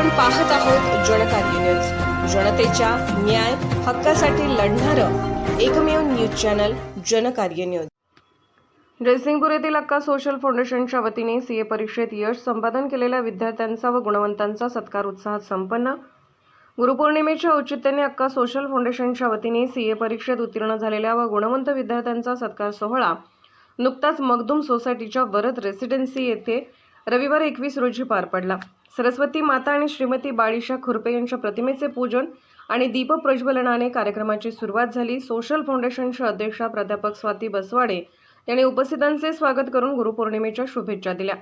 आपण पाहत आहोत जनकार्य न्यूज. जनतेच्या न्याय हक्कासाठी लढणारं एकमेव news channel Jankarya news. Jaysingpur येथील अक्का सोशल फाउंडेशनच्या वतीने सीए परीक्षेत यश संपादन केलेल्या विद्यार्थ्यांचा व गुणवंतांचा सत्कार उत्साहात संपन्न. गुरुपौर्णिमेच्या औचित्याने अक्का सोशल फाउंडेशनच्या वतीने सीए परीक्षेत उत्तीर्ण झालेल्या व गुणवंत विद्यार्थ्यांचा सत्कार सोहळा नुकताच मगदूम सोसायटीच्या वरद रेसिडेन्सी येथे रविवार एकवीस रोजी पार पडला. सरस्वती माता आणि श्रीमती बाळीशा खुरपे यांच्या प्रतिमेचे पूजन आणि दीप प्रज्वलनाने कार्यक्रमाची सुरुवात झाली. सोशल फाउंडेशनच्या अध्यक्षा प्राध्यापक स्वाती बसवाडे यांनी उपस्थितांचे स्वागत करून गुरुपौर्णिमेच्या शुभेच्छा दिल्या.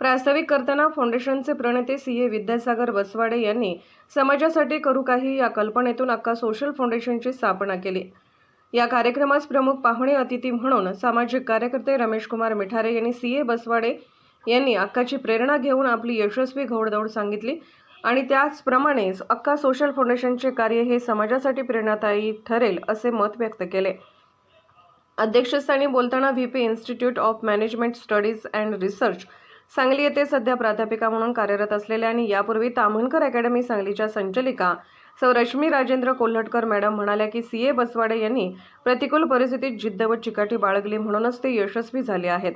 प्रास्ताविक करताना फाउंडेशनचे प्रणेते सी ए विद्यासागर बसवाडे यांनी समाजासाठी करू काही या कल्पनेतून अक्का सोशल फाउंडेशनची स्थापना केली. या कार्यक्रमास प्रमुख पाहुणे अतिथी म्हणून सामाजिक कार्यकर्ते रमेश कुमार मिठारे यांनी सी ए बसवाडे यांनी अक्काची प्रेरणा घेऊन आपली यशस्वी घोडदौड सांगितली. आणि त्याचप्रमाणेच अक्का सोशल फाउंडेशनचे कार्य हे समाजासाठी प्रेरणादायी ठरेल असे मत व्यक्त केले. अध्यक्षस्थानी बोलताना V P institute of management studies and research Sangli येथे सध्या प्राध्यापिका म्हणून कार्यरत असलेल्या आणि यापूर्वी ताम्हणकर अकॅडमी सांगलीच्या संचालिका सौ रश्मी राजेंद्र कोल्हटकर मॅडम म्हणाल्या की सी ए बसवाडे यांनी प्रतिकूल परिस्थितीत जिद्द व चिकाटी बाळगली म्हणूनच ते यशस्वी झाले आहेत.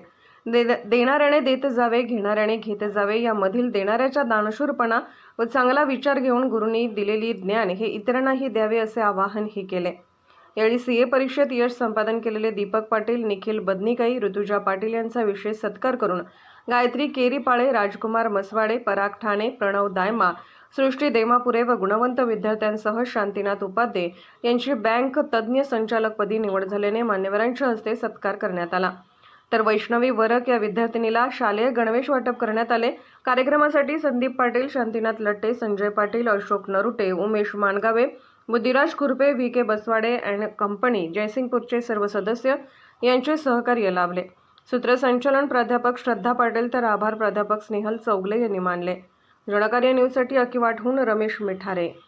दे देणाऱ्याने देत जावे घेणाऱ्याने घेत जावे. यामधील देणाऱ्याच्या दानशूरपणा व चांगला विचार घेऊन गुरूंनी दिलेली ज्ञान हे इतरांनाही द्यावे असे आवाहनही केले. यावेळी सी ए परीक्षेत यश संपादन केलेले दीपक पाटील निखिल बदनिकाई ऋतुजा पाटील यांचा विशेष सत्कार करून गायत्री केरीपाळे राजकुमार मसवाडे पराग ठाणे प्रणव दायमा सृष्टी देमापुरे व गुणवंत विद्यार्थ्यांसह शांतीनाथ उपाध्ये यांची बँक तज्ज्ञ संचालकपदी निवड झाल्याने मान्यवरांच्या हस्ते सत्कार करण्यात आला. तर वैष्णवी वरक या विद्यार्थिनीला शालेय गणवेश वाटप करण्यात आले. कार्यक्रमासाठी Sandeep Patil Shantinath Latte Sanjay Patil Ashok Narute Umesh Mangave Buddhiraj Khurpe V K Baswade and company जयसिंगपूरचे सर्व सदस्य यांचे सहकार्य लाभले. सूत्रसंचालन प्राध्यापक श्रद्धा पाटील तर आभार प्राध्यापक स्नेहल चौगले यांनी मानले. जनकार्य न्यूजसाठी अकिवाटहून रमेश मिठारे.